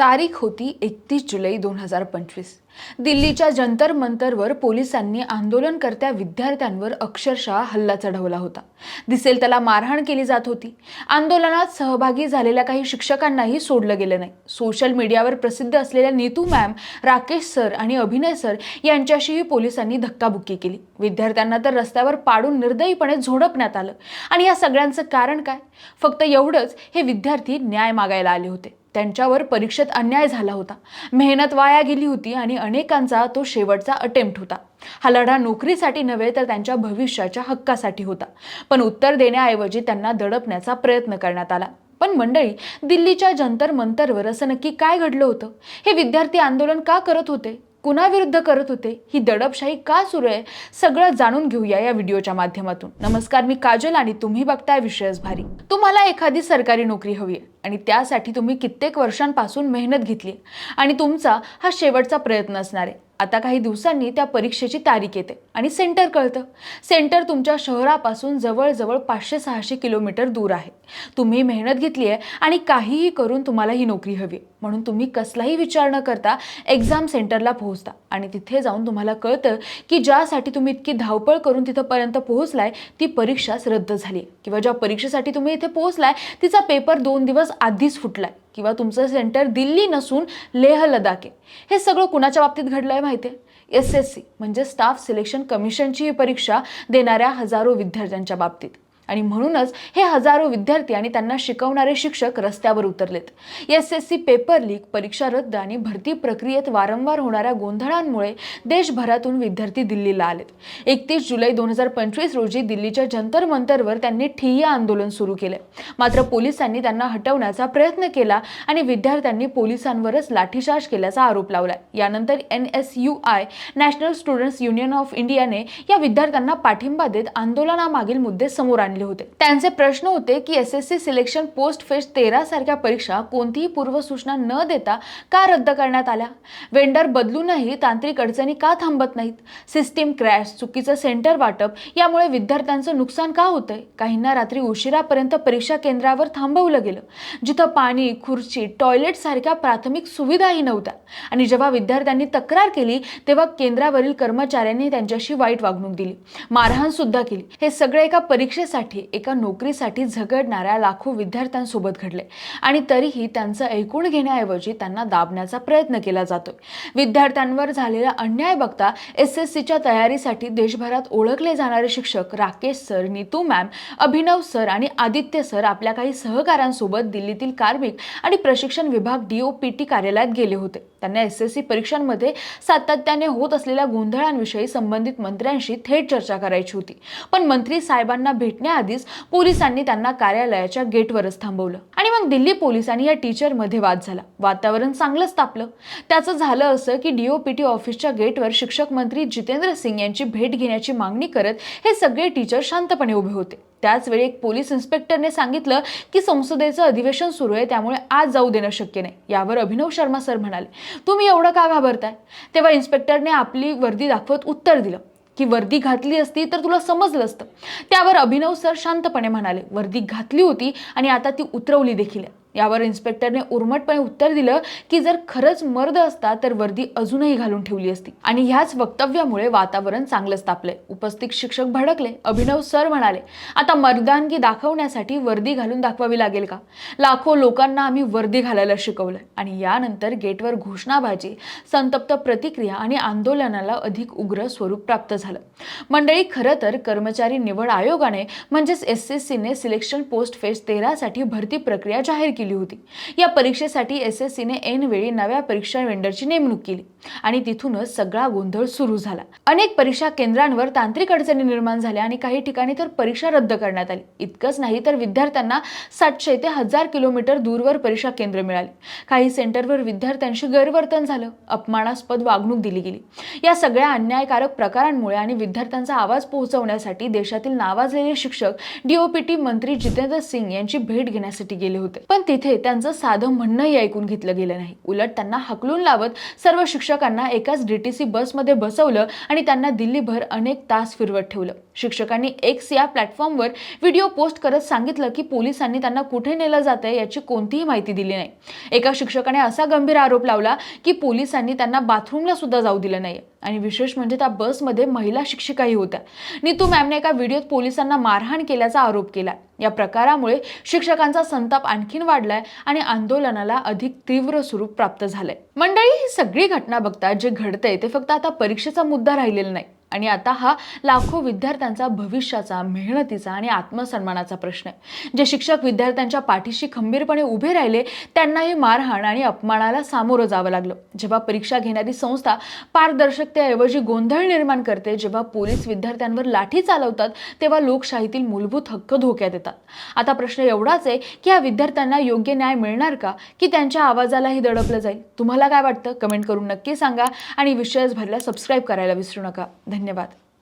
तारीख होती एकतीस जुलै दोन हजार पंचवीस. दिल्लीच्या जंतर मंतरवर पोलिसांनी आंदोलनकर्त्या विद्यार्थ्यांवर अक्षरशः हल्ला चढवला होता. दिसेल त्याला मारहाण केली जात होती. आंदोलनात सहभागी झालेल्या काही शिक्षकांनाही सोडलं गेलं नाही. सोशल मीडियावर प्रसिद्ध असलेल्या नीतू मॅम राकेश सर आणि अभिनय सर यांच्याशीही पोलिसांनी धक्काबुक्की केली. विद्यार्थ्यांना तर रस्त्यावर पाडून निर्दयीपणे झोडपण्यात आलं. आणि या सगळ्यांचं कारण काय? फक्त एवढंच हे विद्यार्थी न्याय मागायला आले होते. त्यांच्यावर परीक्षेत अन्याय झाला होता. मेहनत वाया गेली होती आणि अनेकांचा तो शेवटचा अटेम्प्ट होता. हा लढा नोकरीसाठी नव्हे तर त्यांच्या भविष्याच्या हक्कासाठी होता. पण उत्तर देण्याऐवजी त्यांना दडपण्याचा प्रयत्न करण्यात आला. पण मंडळी दिल्लीच्या जंतर मंतरवर असं नक्की काय घडलं होतं? हे विद्यार्थी आंदोलन का करत होते? कुणाविरुद्ध करत होते? ही दडपशाही का सुरू आहे? सगळं जाणून घेऊया या व्हिडिओच्या माध्यमातून. नमस्कार मी काजल आणि तुम्ही बघताय विषयच भारी. तुम्हाला एखादी सरकारी नोकरी हवी आहे. आणि त्यासाठी तुम्ही कित्येक वर्षांपासून मेहनत घेतली. आणि तुमचा हा शेवटचा प्रयत्न असणार आहे. आता काही दिवसांनी त्या परीक्षेची तारीख येते आणि सेंटर कळतं. सेंटर तुमच्या शहरापासून जवळजवळ पाचशे सहाशे किलोमीटर दूर आहे. तुम्ही मेहनत घेतली आहे आणि काहीही करून तुम्हाला ही नोकरी हवी आहे. म्हणून तुम्ही कसलाही विचार न करता एक्झाम सेंटरला पोहोचता. आणि तिथे जाऊन तुम्हाला कळतं की ज्यासाठी तुम्ही इतकी धावपळ करून तिथंपर्यंत पोहोचलाय ती परीक्षाच रद्द झाली आहे. किंवा ज्या परीक्षेसाठी तुम्ही इथे पोहोचलाय तिचा पेपर दोन दिवस आधीच फुटलाय. किंवा तुमचं सेंटर दिल्ली नसून लेह लडाख आहे हे सगळं कुणाच्या बाबतीत घडलं आहे माहिती आहे एस एस सी म्हणजे स्टाफ सिलेक्शन कमिशनची ही परीक्षा देणाऱ्या हजारो विद्यार्थ्यांच्या बाबतीत. आणि म्हणूनच हे हजारो विद्यार्थी आणि त्यांना शिकवणारे शिक्षक रस्त्यावर उतरलेत. S S C paper leak परीक्षा रद्द आणि भरती प्रक्रियेत वारंवार होणाऱ्या गोंधळांमुळे देशभरातून विद्यार्थी दिल्लीला आलेत. एकतीस जुलै दोन हजार पंचवीस रोजी दिल्लीच्या जंतर मंतरवर त्यांनी ठिय्या आंदोलन सुरू केले मात्र पोलिसांनी त्यांना हटवण्याचा प्रयत्न केला आणि विद्यार्थ्यांनी पोलिसांवरच लाठीचार्ज केल्याचा आरोप लावला यानंतर N S U I national students union of इंडियाने या विद्यार्थ्यांना पाठिंबा देत आंदोलनामागील मुद्दे समोर आणले. होते. त्यांचे प्रश्न होते की S S C selection post phase तेरा सारख्या परीक्षा कोणतीही पूर्वसूचना न देता का रद्द करण्यात आल्या? वेंडर बदलूनही तांत्रिक अडचणी का थांबत नाहीत? सिस्टीम क्रॅश चुकीचं सेंटर वाटप यामुळे विद्यार्थ्यांचं नुकसान का होतंय? काहींना रात्री उशिरापर्यंत परीक्षा केंद्रावर थांबवलं गेलं. जिथं पाणी खुर्ची टॉयलेट सारख्या प्राथमिक सुविधाही नव्हत्या. आणि जेव्हा विद्यार्थ्यांनी तक्रार केली तेव्हा केंद्रावरील कर्मचाऱ्यांनी त्यांच्याशी वाईट वागणूक दिली. मारहाण सुद्धा केली. हे सगळे एका परीक्षेसाठी एका नोकरीसाठी झगडणाऱ्या लाखो विद्यार्थ्यांसोबत घडले. आणि तरीही त्यांचं ऐकून घेण्याऐवजी त्यांना दाबण्याचा प्रयत्न केला जातोय. विद्यार्थ्यांवर झालेला अन्याय बघता एस एस सीच्या तयारीसाठी देशभरात ओळखले जाणारे शिक्षक Rakesh sir Neetu ma'am Abhinav sir आणि आदित्य सर आपल्या काही सहकाऱ्यांसोबत दिल्लीतील कार्मिक आणि प्रशिक्षण विभाग डीओपीटी कार्यालयात गेले होते. त्यांना एस एस सी परीक्षांमध्ये सातत्याने होत असलेल्या गोंधळांविषयी संबंधित मंत्र्यांशी थेट चर्चा करायची होती. पण मंत्री साहेबांना भेटण्याआधीच पोलिसांनी त्यांना कार्यालयाच्या गेटवरच थांबवलं. आणि मग दिल्ली पोलिसांनी या टीचरमध्ये वाद झाला. वातावरण चांगलंच तापलं. त्याचं झालं असं की डीओपीटी ऑफिसच्या गेटवर शिक्षक मंत्री जितेंद्र सिंग यांची भेट घेण्याची मागणी करत हे सगळे टीचर शांतपणे उभे होते. त्याच वेळी एक पोलीस इन्स्पेक्टरने सांगितलं की संसदेचं अधिवेशन सुरू आहे त्यामुळे आज जाऊ देणं शक्य नाही. यावर अभिनव शर्मा सर म्हणाले तुम्ही एवढं का घाबरताय? तेव्हा इन्स्पेक्टरने आपली वर्दी दाखवत उत्तर दिलं. की वर्दी घातली असती तर तुला समजलं असतं. त्यावर अभिनव सर शांतपणे म्हणाले वर्दी घातली होती आणि आता ती उतरवली देखील आहे. यावर इन्स्पेक्टरने उर्मटपणे उत्तर दिलं की जर खरंच मर्द असता तर वर्दी अजूनही घालून ठेवली असती. आणि ह्याच वक्तव्यामुळे वातावरण चांगलंच तापले उपस्थित शिक्षक भडकले. अभिनव सर म्हणाले आता मर्दानगी दाखवण्यासाठी वर्दी घालून दाखवावी लागेल का? लाखो लोकांना आम्ही वर्दी घालायला शिकवलंय. आणि यानंतर गेटवर घोषणाबाजी संतप्त प्रतिक्रिया आणि आंदोलनाला अधिक उग्र स्वरूप प्राप्त झालं. मंडळी खरं तर कर्मचारी निवड आयोगाने म्हणजेच एस एस सीने सिलेक्शन पोस्ट फेज तेरासाठी भरती प्रक्रिया जाहीर केली. होती. या परीक्षेसाठी एस एस सीने ऐनवेळी नव्या परीक्षा वेंडरची नेमणूक केली आणि तिथूनच सगळा गोंधळ सुरू झाला. अनेक परीक्षा केंद्रांवर तांत्रिक अडचणी निर्माण झाल्या आणि काही ठिकाणी तर परीक्षा रद्द करण्यात आली. इतकंच नाही तर विद्यार्थ्यांना सातशे ते हजार किलोमीटर दूरवर परीक्षा केंद्र मिळाली. काही सेंटरवर विद्यार्थ्यांशी गैरवर्तन झालं. अपमानास्पद वागणूक दिली गेली. या सगळ्या अन्यायकारक प्रकारांमुळे आणि विद्यार्थ्यांचा आवाज पोहोचवण्यासाठी देशातील नावाजलेले शिक्षक डीओपीटी मंत्री जितेंद्र सिंग यांची भेट घेण्यासाठी गेले होते. पण तिथे त्यांचं साधं म्हणणंही ऐकून घेतलं गेलं नाही. उलट त्यांना हकलून लावत सर्व शिक्षकांना एकाच डी टी सी बसमध्ये बसवलं आणि त्यांना दिल्लीभर अनेक तास फिरवत ठेवलं. शिक्षकांनी एक्स या प्लॅटफॉर्मवर व्हिडिओ पोस्ट करत सांगितलं की पोलिसांनी त्यांना कुठे नेलं जात आहे याची कोणतीही माहिती दिली नाही. एका शिक्षकाने असा गंभीर आरोप लावला की पोलिसांनी त्यांना बाथरूमला सुद्धा जाऊ दिलं नाही आणि विशेष म्हणजे त्या बसमध्ये महिला शिक्षिकाही होत्या. नीतू मॅमने एका व्हिडिओत पोलिसांना मारहाण केल्याचा आरोप केला. या प्रकारामुळे शिक्षकांचा संताप आणखीन वाढलाय आणि आंदोलनाला अधिक तीव्र स्वरूप प्राप्त झालंय. मंडळी ही सगळी घटना बघता जे घडतंय ते फक्त आता परीक्षेचा मुद्दा राहिलेला नाही. आणि आता हा लाखो विद्यार्थ्यांचा भविष्याचा मेहनतीचा आणि आत्मसन्मानाचा प्रश्न आहे. जे शिक्षक विद्यार्थ्यांच्या पाठीशी खंबीरपणे उभे राहिले त्यांनाही मारहाण आणि अपमानाला सामोरं जावं लागलं. जेव्हा परीक्षा घेणारी संस्था पारदर्शकतेऐवजी गोंधळ निर्माण करते जेव्हा पोलीस विद्यार्थ्यांवर लाठी चालवतात तेव्हा लोकशाहीतील मूलभूत हक्क धोक्यात येतात. आता प्रश्न एवढाच आहे की या विद्यार्थ्यांना योग्य न्याय मिळणार का? की त्यांच्या आवाजालाही दडपलं जाईल? तुम्हाला काय वाटतं? कमेंट करून नक्की सांगा आणि विषयच भरल्या सबस्क्राईब करायला विसरू नका. धन्यवाद.